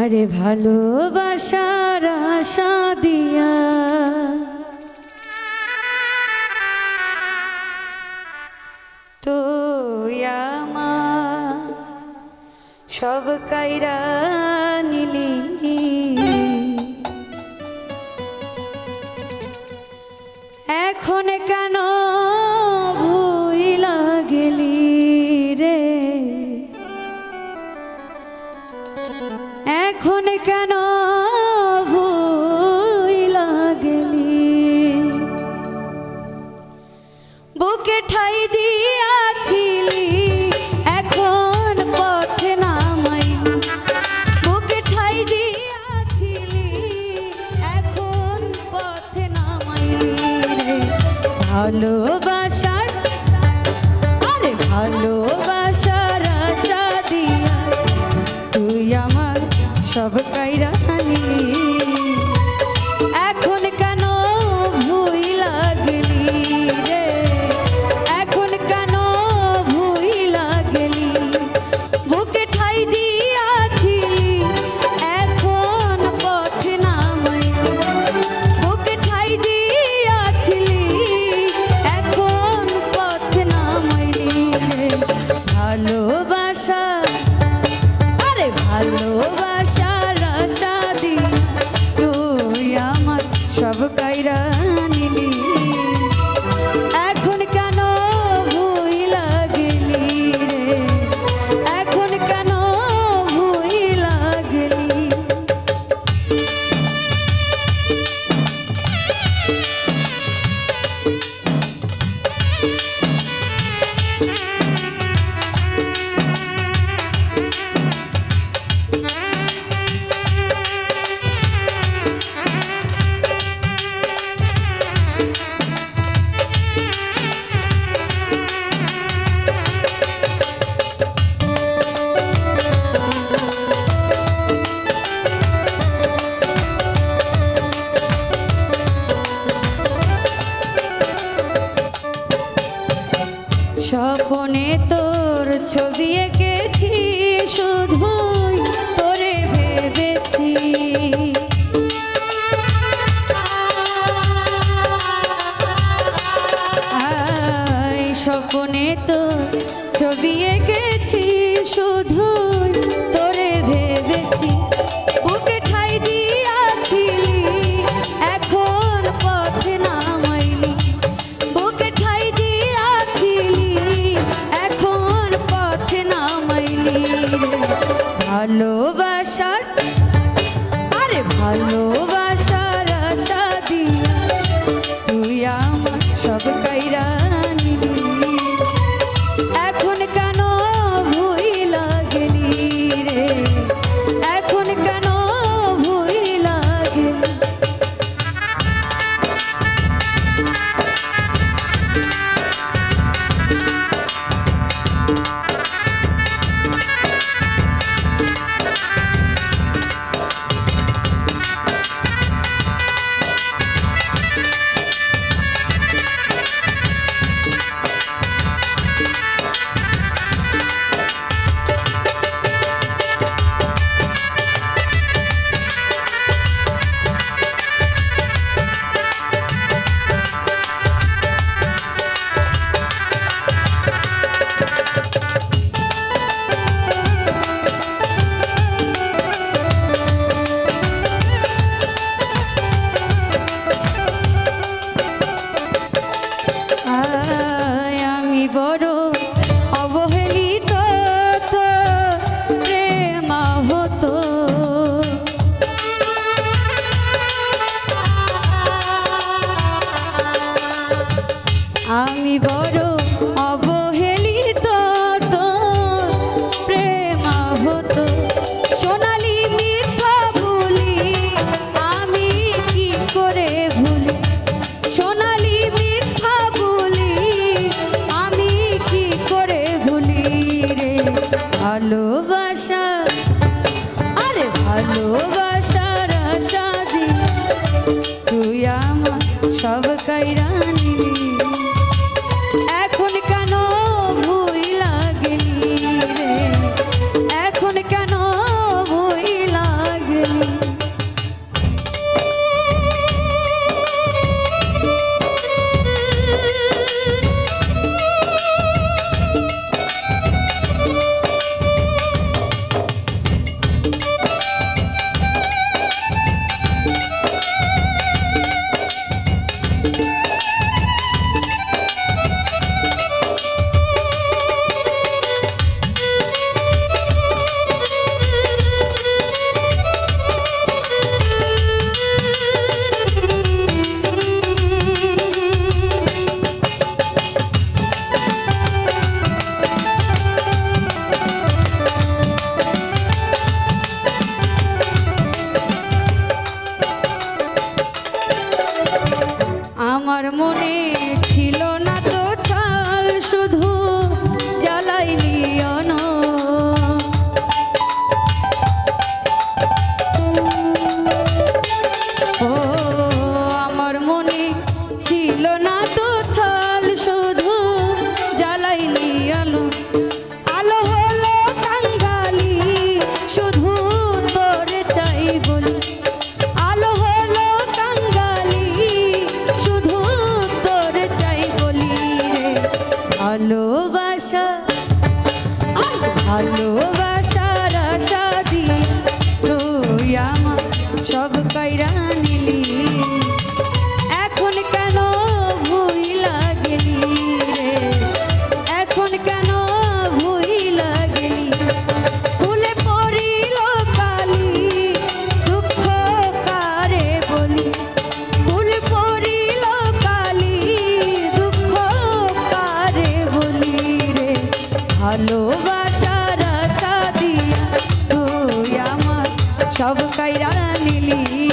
আরে ভালোবাসার আশা দিয়া। তো আমা সব কাইরা নিলি। কেন ভুইলা গেলি বুকে ঠাই দিয়াছিলি, এখন পথে নামাই। বুকে ঠাই দিয়াছিলি, এখন পথে নামাইলি রে। ভালোবাসার আরে ভালোবাসার আশা তুই আমার সব স্বপনে তোর ছবি এঁকেছি শুধু তোরে ভেবেছি। স্বপনে তোর ছবি এঁকেছি শুধু সব কাইরা নিলি।